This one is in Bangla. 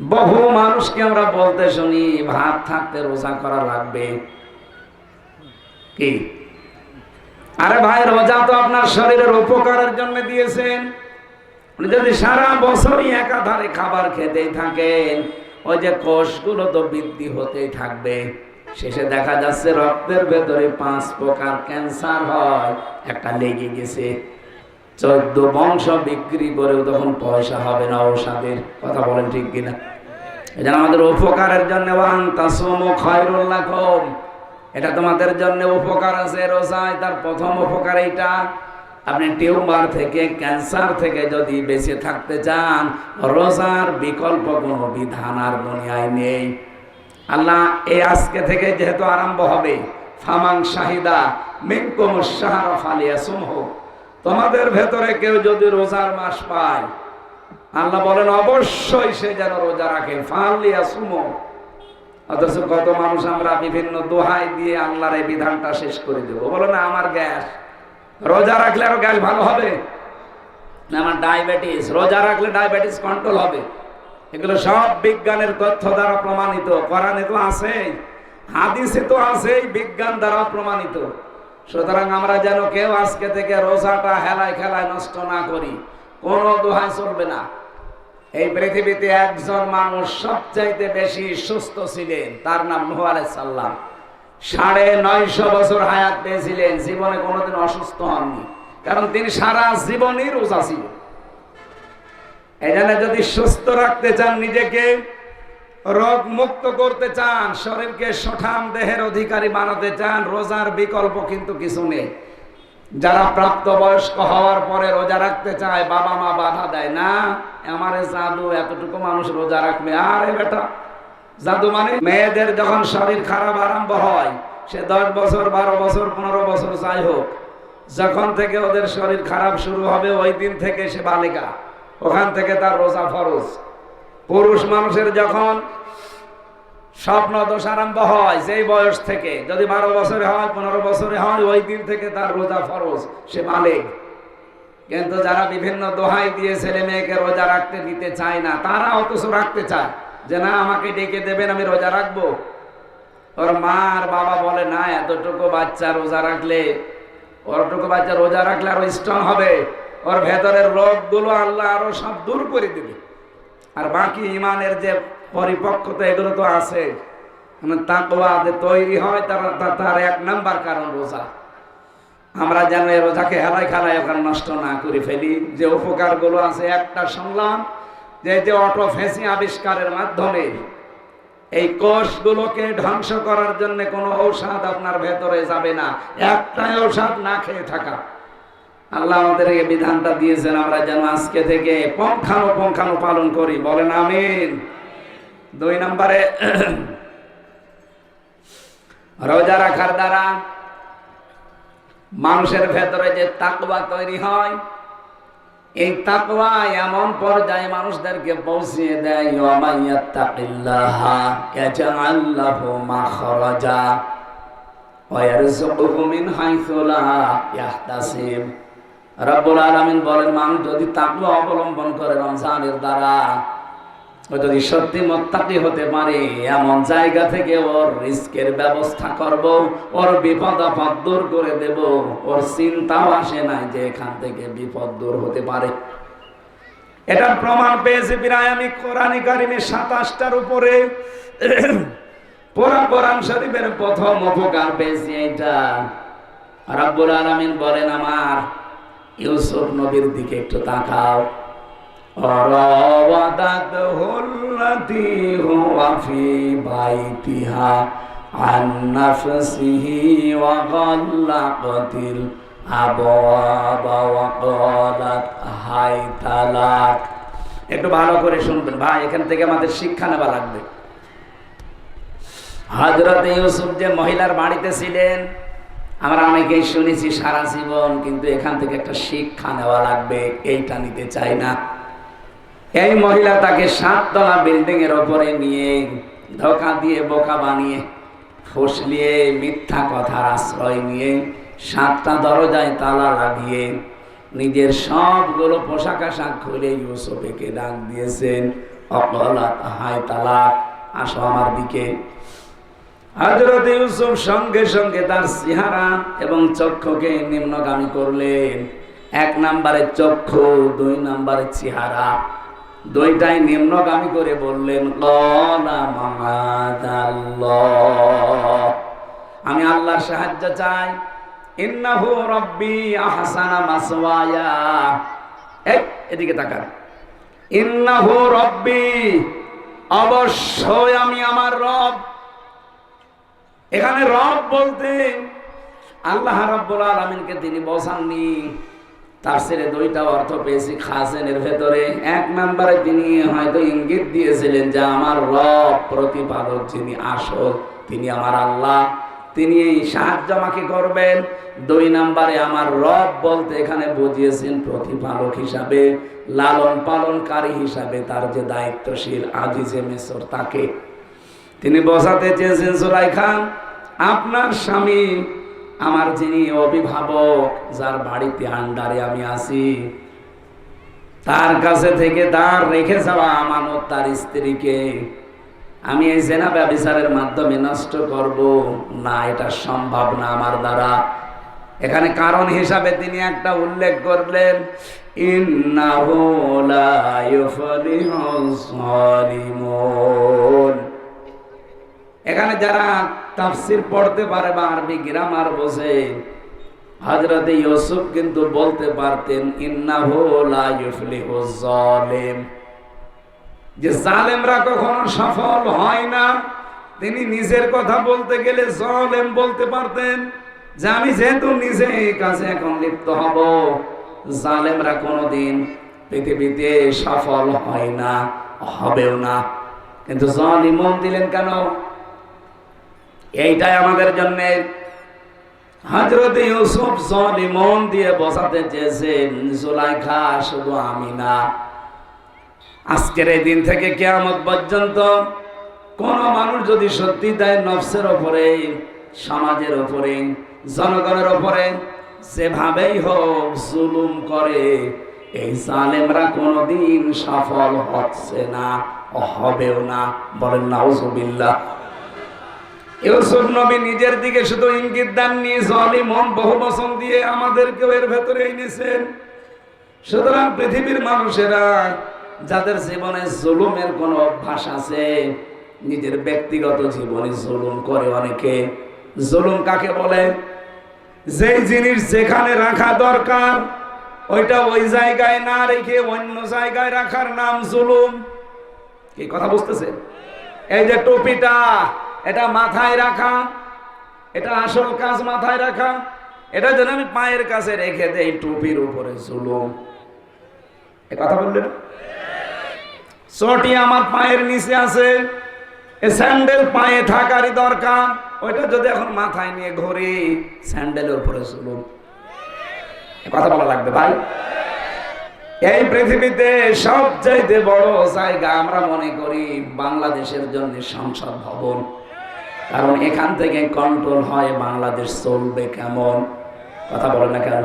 বহু মানুষকে আমরা বলতে শুনি, ভাত থাকতে রোজা করা লাগবে। কি? আরে ভাই, রোজা তো আপনার শরীরের উপকারের জন্য দিয়েছেন। যদি সারা বছরই একাধারে খাবার খেতেই থাকেন, ওই যে কোষগুলো তো বৃদ্ধি হতেই থাকবে। শেষে দেখা যাচ্ছে রক্তের ভেতরে পাঁচ প্রকার ক্যান্সার হয়, একটা লেগে গেছে। চোদ্দ বংশ বিক্রি করেও তখন পয়সা হবে না ঔষধের কথা বলেন ঠিক কিনা? জন্য আমাদের উপকারের জন্য এটা তোমাদের জন্য উপকার আছে রোজায়, তার প্রথম উপকার এইটা। আপনি টিউমার থেকে, ক্যান্সার থেকে যদি বেঁচে থাকতে চান, রোজার বিকল্প কোনো বিধান আর দুনিয়ায় নেই। আল্লাহ এই আজকে থেকে যেহেতু আরম্ভ হবে, ফামাং শাহিদা মিনকুম শাহর ফালিয়া সুমহ তোমাদের ভেতরে কেউ যদি রোজার মাস পায়, আল্লাহ বলেন, অবশ্যই সে যেন রোজা রাখে। ফালিয়া সুমো। অথচ কত মানুষ আমরা বিভিন্ন দোহাই দিয়ে আল্লাহর এই বিধানটা শেষ করে দেবো। বলো না, আমার গ্যাস। রোজা রাখলে আরও গ্যাস ভালো হবে? না, আমার ডায়াবেটিস। রোজা রাখলে ডায়াবেটিস কন্ট্রোল হবে। এগুলো সব বিজ্ঞানের তথ্য দ্বারা প্রমাণিত। কোরআনে তো আছে হাদিসে তো আছেই, বিজ্ঞান দ্বারা প্রমাণিত। সুতরাং আমরা যেন কেউ আজকে থেকে রোজাটা হেলায় খেলায় নষ্ট না করি, কোনো দোহাই চলবে না। এই পৃথিবীতে একজন মানুষ সবচাইতে বেশি সুস্থ ছিলেন, তার নাম নুহ সাল্লাম সাড়ে নয়শো বছর হায়াত পেয়েছিলেন, জীবনে কোনোদিন অসুস্থ হননি, কারণ তিনি সারা জীবনই রোজা ছিলেন। এখানে যদি সুস্থ রাখতে চান নিজেকে রোগ মুক্ত করতে চান, শরীরকে সঠাম দেহের অধিকারী বানাতে চান, রোজার বিকল্প কিন্তু কিছু নেই। যারা প্রাপ্ত বয়স্ক হওয়ার পরে রোজা রাখতে চায়, বাবা মা বাধা দেয়, না, আমার জাদু, এতটুকু মানুষ রোজা রাখবে। আরে বেটা, জাদু মানে? মেয়েদের যখন শরীর খারাপ আরম্ভ হয়, সে দশ বছর, বারো বছর, পনেরো বছর, যাই হোক, যখন থেকে ওদের শরীর খারাপ শুরু হবে, ওই দিন থেকে সে বালিকা, ওখান থেকে তার রোজা ফরজ। পুরুষ মানুষের যখন স্বপ্ন দোষ আরম্ভ হয় সেই বয়স থেকে, যদি বারো বছরে হয়, পনেরো বছরে হয়, ওই দিন থেকে তার রোজা ফরজ, সে মালিক। কিন্তু যারা বিভিন্ন দোহাই দিয়ে ছেলে মেয়েকে রোজা রাখতে দিতে চায় না, তারা অথচ রাখতে চায় যে, না, আমাকে ডেকে দেবেন, আমি রোজা রাখব। ওর মা আর বাবা বলে, না, এতটুকু বাচ্চা রোজা রাখলে, ওরটুকু বাচ্চা রোজা রাখলে আরও স্ট্রং হবে। ওর ভেতরের রোগগুলো আল্লাহ আরও সব দূর করে দেবে। আর বাকি ইমানের যে পরিপক্কতা, এগুলো তো আছে। মানে তাকওয়া যে তৈরি হয়, তার তার এক নাম্বার কারণ রোজা। আমরা যেন এই রোজাকে হেলায় খেলায় ওখানে নষ্ট না করে ফেলি। যে উপকারগুলো আছে, একটা শুনলাম যে যে অটো ফেসি আবিষ্কারের মাধ্যমে এই কোষগুলোকে ধ্বংস করার জন্য কোনো ঔষধ আপনার ভেতরে যাবে না। একটাই ঔষধ না খেয়ে থাকা। আল্লাহ আমাদের এই বিধানটা দিয়েছেন, আমরা যেন আজকে থেকে পঙ্খানো পঙ্খানো পালন করি। বলেন আমিন। দুই নম্বরে, রোজা রাখার দ্বারা মানুষের ভেতরে যে তাকবা তৈরি হয়, এই তাকওয়া এমন পর্যায়ে মানুষদেরকে পৌঁছিয়ে দেয়, ওয়া ইয়ারযুকুহু মিন হাইথু লা ইয়াহতাসিব রব্বুল আলামিন বলেন মানুষ যদি তাকওয়া অবলম্বন করে রমজানের দ্বারা, ও যদি সত্যি মোত্তাকি হতে পারে, এমন জায়গা থেকে ওর রিস্কের ব্যবস্থা করব, ওর বিপদ আপদ দূর করে দেব, ওর চিন্তাও আসে নাই যে এখান থেকে বিপদ দূর হতে পারে। এটার প্রমাণ পেয়েছি প্রায় আমি কোরআন কারিমে সাতাশটার উপরে। পুরা কোরআন শরীফের প্রথম উপকার পেয়েছি এইটা। রাব্বুল আলামিন বলেন, আমার ইউসুফ নবীর দিকে একটু তাকাও। একটু ভালো করে শুনবেন। ভাই, এখান থেকে আমাদের শিক্ষা নেওয়া লাগবে। হজরত ইউসুফ যে মহিলার বাড়িতে ছিলেন আমরা অনেকেই শুনেছি, সারা জীবন কিন্তু এখান থেকে একটা শিক্ষা নেওয়া লাগবে, এইটা নিতে চাই না। এই মহিলা তাকে সাততলা বিল্ডিং এর ওপরে নিয়ে, ধোকা দিয়ে, বোকা বানিয়ে, ফসলিয়ে, মিথ্যা কথার আশ্রয় নিয়ে, সাতটা দরজায় তালা লাগিয়ে, নিজের সবগুলো পোশাক আশাক খুলে ইউসুফেকে ডাক দিয়েছেন অকলাত হাই তালাক, আসো আমার দিকে। হজরত ইউসুফ সঙ্গে সঙ্গে তার চেহারা এবং চক্ষুকে নিম্নগামী করলেন। এক নাম্বারে চক্ষু, দুই নাম্বারে চেহারা। দুইটাই নিম্নগামী করে বললেন আমি আল্লাহর সাহায্য চাই। ইন্নাহু রব্বি আহসানা মাসওয়ায়া। এই, এদিকে তাকান। ইন্নাহু রব্বি, অবশ্যই আমি আমার রব। এখানে রব বলতে আল্লাহ রাব্বুল আলামিনকে তিনি বসাননি তার ছেলে দুইটা অর্থ পেয়েছি খাসেনের ভেতরে। এক নম্বরে তিনি হয়তো ইঙ্গিত দিয়েছিলেন যে আমার রব প্রতিপালক যিনি আসল, তিনি আমার আল্লাহ, তিনি এই সাহায্য আমাকে করবেন। দুই নম্বরে আমার রব বলতে এখানে বুঝিয়েছেন প্রতিপালক হিসাবে লালন পালনকারী হিসাবে তার যে দায়িত্বশীল আজিজে মেসর তাকে তিনি বসাতে চেয়েছেন সুলাই খান, আপনার স্বামী আমার যিনি অভিভাবক, যার বাড়িতে আন্ডারে আমি আছি, তার কাছে থেকে তার রেখে যাওয়া আমানত তার স্ত্রীকে আমি এই জেনা ব্যবচারের মাধ্যমে নষ্ট করব। না, এটা সম্ভব না আমার দ্বারা। এখানে কারণ হিসাবে তিনি একটা উল্লেখ করলেন সালিমুন এখানে যারা তাফসির পড়তে পারে বা আরবি গ্রামার বোঝে, হযরত ইউসুফ কিন্তু বলতে পারতেন, ইন্নাহু লা ইউফলিহুজ জালিম যে জালেমরা কখনো সফল হয় না। তিনি নিজের কথা বলতে গেলে জালেম বলতে পারতেন, যে আমি যেহেতু নিজে এই কাজে এখন লিপ্ত হব, জালেমরা কোনোদিন পৃথিবীতে সফল হয় না, হবেও না। কিন্তু জালিমন দিলেন কেন? এইটাই আমাদের জন্য ইউসুফ জালিমন দিয়ে বসাতে জুলাইখা শুধু আমি না। আজকের এই দিন থেকে কেয়ামত পর্যন্ত কোন মানুষ যদি সত্যি দেয় নফসের ওপরে, সমাজের ওপরে, জনগণের ওপরে, যেভাবেই হোক জুলুম করে, এই জালেমরা কোনোদিন সফল হচ্ছে না, হবেও না। বলেন, নাউজুবিল্লাহ। ইউসুফ নবী নিজের দিকে শুধু ইঙ্গিত দান দেননি জালিমন বহু বচন দিয়ে আমাদেরকেও এর ভেতরে এনেছেন। সুতরাং পৃথিবীর মানুষেরা, যাদের জীবনে জুলুমের কোনো অভ্যাস আছে, নিজের ব্যক্তিগত জীবনে জুলুম করে অনেকে। জুলুম কাকে বলে? যে জিনিস যেখানে রাখা দরকার, ওইটা ওই জায়গায় না রেখে অন্য জায়গায় রাখার নাম জুলুম। কি কথা বুঝতেছে এই যে টুপিটা এটা মাথায় রাখা, এটা আসল কাজ মাথায় রাখা, এটা যেন আমি পায়ের কাছে রেখে দেই টুপির উপরে জুলুম। এ কথা বললেন? চটি আমার পায়ের নিচে আছে, এ স্যান্ডেল পায়ে থাকারই দরকার, ওইটা যদি এখন মাথায় নিয়ে ঘুরি, স্যান্ডেলের উপরে জুলুম। কথা বলা লাগবে ভাই? এই পৃথিবীতে সবচাইতে বড় জায়গা আমরা মনে করি বাংলাদেশের জন্য সংসদ ভবন। কারণ এখান থেকে কন্ট্রোল হয় বাংলাদেশ চলবে কেমন? কথা বলে না কেন?